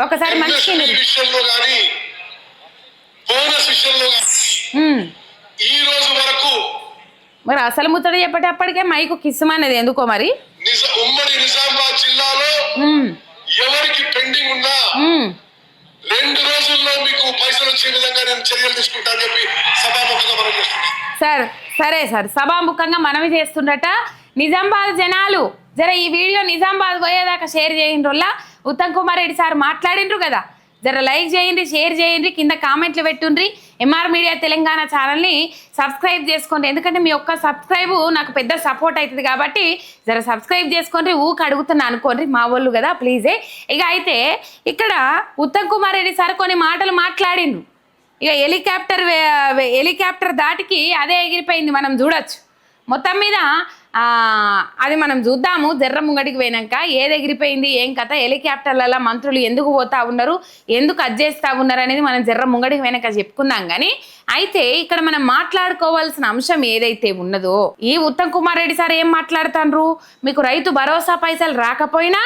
ఒకసారి మంచిగా MSP వినండి. విషయంలో కానీ బోనస్ విషయంలో కానీ ఉమ్. ఈ రోజు వరకు మరి అసలు ముచ్చట చెప్పేటప్పటికే మైకు కిస్సుమన్నది ఎందుకో మరి ఉమ్మడి నిజామాబాద్ జిల్లాలో. ఎవరికి పెండింగ్ ఉన్నా. రెండు రోజుల్లో మీకు పైసలు వచ్చే విధంగా నేను చర్యలు తీసుకుంటా అని చెప్పి సభాముఖంగా మనం చేస్తున్నాం సార్ సరే సార్ సభాముఖంగా మనవి చేస్తుండట నిజామాబాద్ జనాలు జర ఈ వీడియో నిజామాబాద్ పోయేదాకా షేర్ చేయండి ఉత్తమ్ కుమార్ రెడ్డి సార్ మాట్లాడిండ్రు కదా. జర లైక్ చేయండి షేర్ చేయండి కింద కామెంట్లు పెట్టుండ్రి. ఎంఆర్ మీడియా తెలంగాణ ఛానల్ని సబ్స్క్రైబ్ చేసుకోండి. ఎందుకంటే మీ ఒక్క సబ్స్క్రైబ్ నాకు పెద్ద సపోర్ట్ అవుతుంది కాబట్టి జర సబ్స్క్రైబ్ చేసుకోండి. ఊకి అడుగుతున్నా అనుకోండి మా వాళ్ళు కదా ప్లీజే. ఇక అయితే ఇక్కడ ఉత్తమ్ కుమార్ రెడ్డి సార్ కొన్ని మాటలు మాట్లాడిండ్రు. ఇక హెలికాప్టర్ వే- హెలికాప్టర్ దాటికి అదే ఎగిరిపోయింది మనం చూడొచ్చు. మొత్తం మీద అది మనం చూద్దాము. జర్ర ముంగడికి పోయినాక ఏది ఎగిరిపోయింది ఏం కథ హెలికాప్టర్లలో మంత్రులు ఎందుకు పోతా ఉన్నారు ఎందుకు అజ్జేస్తా ఉన్నారు అనేది మనం జర్ర ముంగడికి పోయినాక చెప్పుకుందాం కానీ అయితే ఇక్కడ మనం మాట్లాడుకోవాల్సిన అంశం ఏదైతే ఉన్నదో ఈ ఉత్తమ్ కుమార్ రెడ్డి సార్ ఏం మాట్లాడుతాండ్రు? మీకు రైతు భరోసా పైసలు రాకపోయినా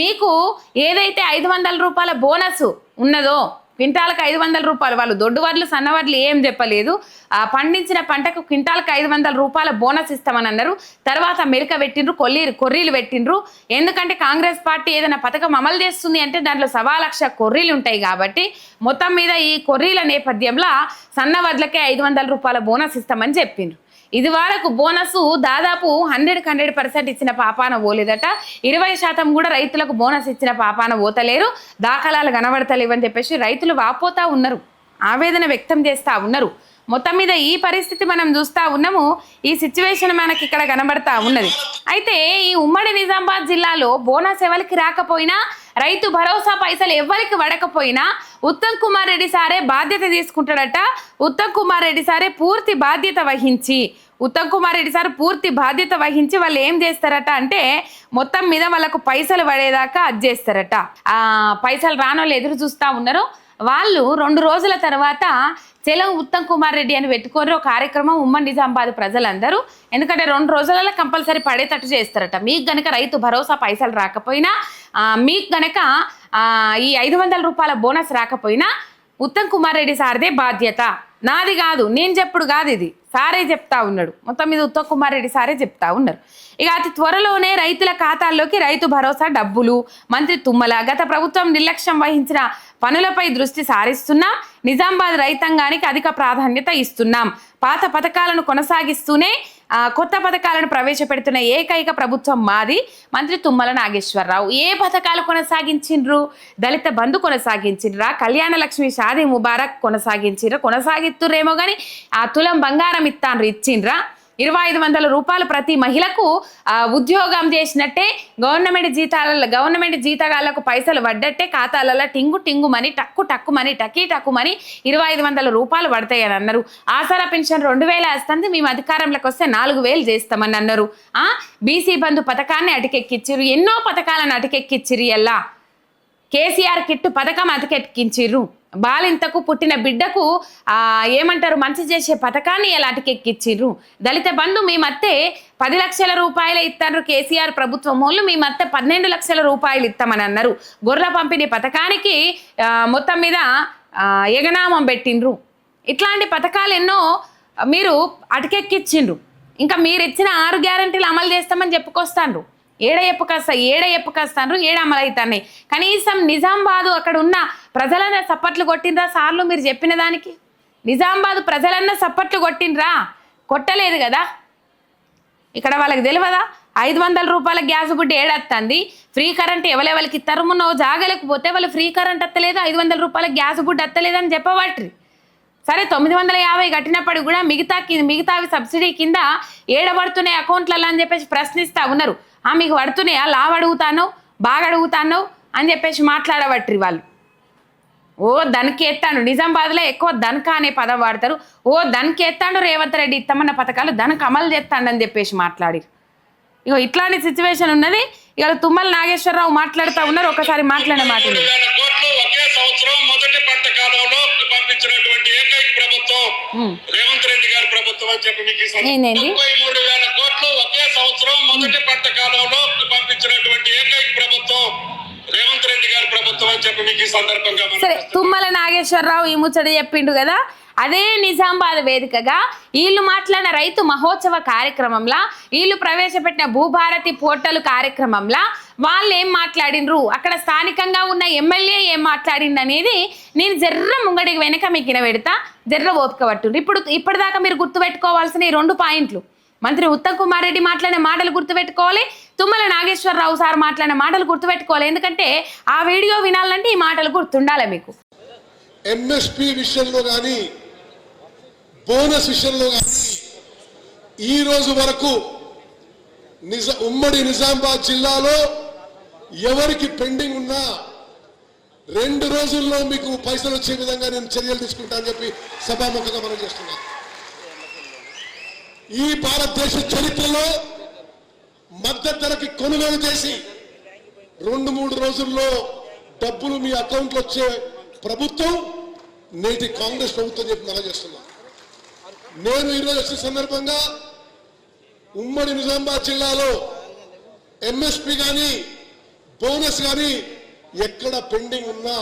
మీకు ఏదైతే ఐదు వందల రూపాయల బోనస్ ఉన్నదో క్వింటాలకు ఐదు వందల రూపాయలు. వాళ్ళు దొడ్డు వడ్లు సన్న వడ్లు ఏం చెప్పలేదు. ఆ పండించిన పంటకు క్వింటాలకు ఐదు వందల రూపాయల బోనస్ ఇస్తామని అన్నారు. తర్వాత మెరిక పెట్టిండ్రు కొల్లీరు కొర్రీలు పెట్టిండ్రు. ఎందుకంటే కాంగ్రెస్ పార్టీ ఏదైనా పథకం అమలు చేస్తుంది అంటే దాంట్లో సవా లక్ష కొర్రీలు ఉంటాయి కాబట్టి మొత్తం మీద ఈ కొర్రీల నేపథ్యంలో సన్న వడ్లకే ఐదు వందల రూపాయల బోనస్ ఇస్తామని చెప్పిండ్రు. ఇది వరకు బోనస్ దాదాపు హండ్రెడ్ హండ్రెడ్ పర్సెంట్ ఇచ్చిన పాపాన పోలేదట. ఇరవై శాతం కూడా రైతులకు బోనస్ ఇచ్చిన పాపాన పోతలేరు. దాఖలాలు కనబడతలేవు అని చెప్పేసి రైతులు వాపోతా ఉన్నారు. ఆవేదన వ్యక్తం చేస్తా ఉన్నారు. మొత్తం మీద ఈ పరిస్థితి మనం చూస్తా ఉన్నాము. ఈ సిచ్యువేషన్ మనకి ఇక్కడ కనబడతా ఉన్నది. అయితే ఈ ఉమ్మడి నిజామాబాద్ జిల్లాలో బోనస్ ఎవరికి రాకపోయినా రైతు భరోసా పైసలు ఎవరికి పడకపోయినా ఉత్తమ్ కుమార్ రెడ్డి సారే బాధ్యత తీసుకుంటాడట. ఉత్తమ్ కుమార్ రెడ్డి సారే పూర్తి బాధ్యత వహించి ఉత్తమ్ కుమార్ రెడ్డి సార్ పూర్తి బాధ్యత వహించి వాళ్ళు ఏం చేస్తారట అంటే మొత్తం మీద వాళ్ళకు పైసలు పడేదాకా అది చేస్తారట. ఆ పైసలు రానోళ్ళు ఎదురు చూస్తా ఉన్నారు. వాళ్ళు రెండు రోజుల తర్వాత చెలం ఉత్తమ్ కుమార్ రెడ్డి అని పెట్టుకోరు. కార్యక్రమం ఉమ్మడి నిజామాబాద్ ప్రజలందరూ. ఎందుకంటే రెండు రోజులలో కంపల్సరీ పడేటట్టు చేస్తారట. మీకు గనక రైతు భరోసా పైసలు రాకపోయినా మీకు గనక ఈ ఐదు వందల రూపాయల బోనస్ రాకపోయినా ఉత్తమ్ కుమార్ రెడ్డి సార్దే బాధ్యత. నాది కాదు నేను చెప్పుడు కాదు ఇది. సారే చెప్తా ఉన్నాడు. మొత్తం మీద ఉత్తమ్ కుమార్ రెడ్డి సారే చెప్తా ఉన్నారు. ఇక అతి త్వరలోనే రైతుల ఖాతాల్లోకి రైతు భరోసా డబ్బులు మంత్రి తుమ్మల గత ప్రభుత్వం నిర్లక్ష్యం వహించిన పనులపై దృష్టి సారిస్తున్నాం నిజామాబాద్ రైతాంగానికి అధిక ప్రాధాన్యత ఇస్తున్నాం. పాత పథకాలను కొనసాగిస్తూనే కొత్త పథకాలను ప్రవేశపెడుతున్న ఏకైక ప్రభుత్వం మాది మంత్రి తుమ్మల నాగేశ్వరరావు. ఏ పథకాలు కొనసాగించిండ్రు దళిత బంధు కొనసాగించిండ్రా కళ్యాణ లక్ష్మి షాదీ ముబారక్ కొనసాగించిండ్రా కొనసాగిత్తురేమో కానీ ఆ తులం బంగారం ఇస్తాండ్రు ఇచ్చిండ్రా? ఇరవై ఐదు వందల రూపాయలు ప్రతి మహిళకు ఉద్యోగం చేసినట్టే గవర్నమెంట్ జీతాల గవర్నమెంట్ జీతగాళ్ళకు పైసలు పడ్డట్టే ఖాతాలలో టింగు టింగు మని టక్కు టక్కు మని టకీ టక్కు మని ఇరవై ఐదు వందల రూపాయలు పడతాయని అన్నారు. ఆసరా పెన్షన్ రెండు వేల వస్తుంది మేము అధికారంలోకి వస్తే నాలుగు వేలు చేస్తామని అన్నారు. బీసీ బంధు పథకాన్ని అటుకెక్కిచ్చిరు ఎన్నో పథకాలను అటుకెక్కిచ్చిరు ఎల్లా. కేసీఆర్ కిట్టు పథకం అతికెక్కించిర్రు. బాలింతకు పుట్టిన బిడ్డకు ఆ, ఏమంటారు మంచి చేసే పథకాన్ని ఎలా అతికెక్కిచ్చిర్రు దళిత బంధు మీ మత్తే పది లక్షల రూపాయలు ఇస్తారు కేసీఆర్ ప్రభుత్వం వాళ్ళు మీ మత్తే పన్నెండు లక్షల రూపాయలు ఇస్తామని అన్నారు. గొర్రెల పంపిణీ పథకానికి మొత్తం మీద ఎగనామం పెట్టిండ్రు. ఇట్లాంటి పథకాలు ఎన్నో మీరు అటకెక్కిచ్చిండ్రు ఇంకా మీరు ఇచ్చిన ఆరు గ్యారంటీలు అమలు చేస్తామని చెప్పుకొస్తాండ్రు. ఏడ ఎప్పుకొస్తా ఏడ ఎప్పుకొస్తాండ్రు ఏడ అమలు కనీసం నిజామాబాదు అక్కడ ఉన్న ప్రజలన్న సప్పట్లు కొట్టిండ్రా సార్లు మీరు చెప్పిన దానికి? నిజామాబాదు ప్రజలన్న సప్పట్లు కొట్టిండ్రా? కొట్టలేదు కదా? ఇక్కడ వాళ్ళకి తెలియదా? ఐదు వందల రూపాయల గ్యాస్ బుడ్డి ఏడత్తంది. ఫ్రీ కరెంట్ ఎవరెవరికి ఇస్తారు? మొన్న జాగలకు పోతే వాళ్ళు ఫ్రీ కరెంట్ అత్తలేదు? ఐదు వందల రూపాయల గ్యాస్ బుడ్డి అత్తలేదని అని చెప్పబట్రి. సరే తొమ్మిది వందల యాభై కట్టినప్పుడు కూడా మిగతా మిగతావి సబ్సిడీ కింద ఏడబడుతున్నాయి అకౌంట్లలో అని చెప్పేసి ప్రశ్నిస్తా ఉన్నారు. మీకు పడుతున్నాయా? లావ్ అడుగుతాను బాగా అడుగుతాను అని చెప్పేసి మాట్లాడబట్రి వాళ్ళు. ఓ దనికి ఎత్తాడు. నిజామాబాద్లో ఎక్కువ దనక అనే పదం వాడతారు. ఓ దనికి ఎత్తాడు రేవంత్ రెడ్డి ఇత్తమన్న పథకాలు దనక అమలు చేస్తాడని చెప్పేసి మాట్లాడి ఇగో ఇట్లాంటి సిచ్యువేషన్ ఉన్నది. ఇక తుమ్మల నాగేశ్వరరావు మాట్లాడుతూ ఉన్నారు. ఒకసారి మాట్లాడే మాట మూడు సరే తుమ్మల నాగేశ్వరరావు ఈ ముచ్చట చెప్పిండు కదా? అదే నిజామాబాద్ వేదికగా వీళ్ళు మాట్లాడిన రైతు మహోత్సవ కార్యక్రమంలో వీళ్ళు ప్రవేశపెట్టిన భూభారతి పోర్టల్ కార్యక్రమంలో వాళ్ళు ఏం మాట్లాడినరు అక్కడ స్థానికంగా ఉన్న ఎమ్మెల్యే ఏం మాట్లాడిండు అనేది నేను జర్ర ముంగడికి వెనక మీకు పెడతా జర్ర ఓపిక పట్టుండ్రు. ఇప్పుడు ఇప్పటిదాకా మీరు గుర్తుపెట్టుకోవాల్సిన ఈ రెండు పాయింట్లు. మంత్రి ఉత్తమ్ కుమార్ రెడ్డి మాట్లాడిన మాటలు గుర్తుపెట్టుకోవాలి. తుమ్మల నాగేశ్వరరావు సార్ మాట్లాడిన మాటలు గుర్తుపెట్టుకోవాలి. ఎందుకంటే ఆ వీడియో వినాలంటే ఈ మాటలు గుర్తుండాలి మీకు. ఎంఎస్పి విషయంలో కానీ బోనస్ విషయంలో కానీ ఈ రోజు వరకు నిజ ఉమ్మడి నిజామాబాద్ జిల్లాలో ఎవరికి పెండింగ్ ఉన్నా రెండు రోజుల్లో మీకు పైసలు వచ్చే విధంగా నేను చర్యలు తీసుకుంటానని చెప్పి సభాముఖంగా మనం చేస్తున్నాను ఈ భారతదేశ చరిత్రలో మద్దతు ధరకి కొనుగోలు చేసి రెండు మూడు రోజుల్లో డబ్బులు మీ అకౌంట్లో వచ్చే ప్రభుత్వం నేటి కాంగ్రెస్ ప్రభుత్వం చెప్పి మనం చేస్తున్నాం. నేను ఈరోజు వచ్చిన సందర్భంగా ఉమ్మడి నిజామాబాద్ జిల్లాలో ఎంఎస్పి కానీ బోనస్ కానీ ఎక్కడ పెండింగ్ ఉన్నా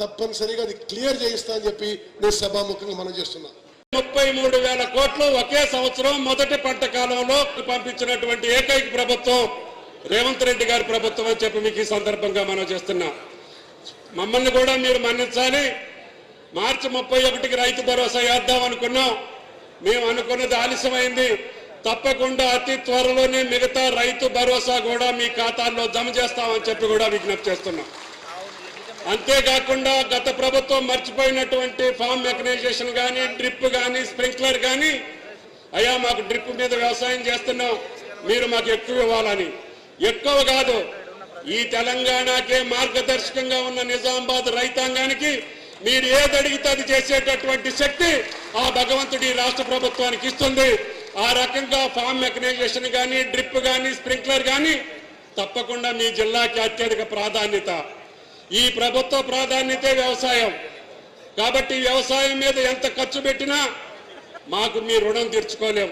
తప్పనిసరిగా అది క్లియర్ చేయిస్తా అని చెప్పి నేను సభాముఖంగా మనం చేస్తున్నా. ముప్పై మూడు వేల కోట్లు ఒకే సంవత్సరం మొదటి పంట కాలంలో పంపించినటువంటి ఏకైక ప్రభుత్వం రేవంత్ రెడ్డి గారి ప్రభుత్వం అని చెప్పి మీకు ఈ సందర్భంగా మనం చేస్తున్నాం. మమ్మల్ని కూడా మీరు మన్నించాలి. మార్చి ముప్పై ఒకటికి రైతు భరోసా వేద్దాం అనుకున్నాం. మేము అనుకున్నది ఆలస్యమైంది. తప్పకుండా అతి త్వరలోనే మిగతా రైతు భరోసా కూడా మీ ఖాతాల్లో జమ చేస్తామని చెప్పి కూడా విజ్ఞప్తి చేస్తున్నాం. అంతేకాకుండా గత ప్రభుత్వం మర్చిపోయినటువంటి ఫామ్ మెకనైజేషన్ కానీ డ్రిప్ కానీ స్ప్రింక్లర్ కానీ అయ్యా మాకు డ్రిప్ మీద వ్యవసాయం చేస్తున్నాం మీరు మాకు ఎక్కువ ఇవ్వాలని. ఎక్కువ కాదు ఈ తెలంగాణకే మార్గదర్శకంగా ఉన్న నిజామాబాద్ రైతాంగానికి మీరు ఏది అడిగితే అది చేసేటటువంటి శక్తి ఆ భగవంతుడి రాష్ట్ర ప్రభుత్వానికి ఇస్తుంది. ఆ రకంగా ఫామ్ మెకనైజేషన్ కానీ డ్రిప్ కానీ స్ప్రింక్లర్ కానీ తప్పకుండా మీ జిల్లాకి అత్యధిక ప్రాధాన్యత. ఈ ప్రభుత్వ ప్రాధాన్యతే వ్యవసాయం. కాబట్టి వ్యవసాయం మీద ఎంత ఖర్చు పెట్టినా మాకు మీ రుణం తీర్చుకోలేం.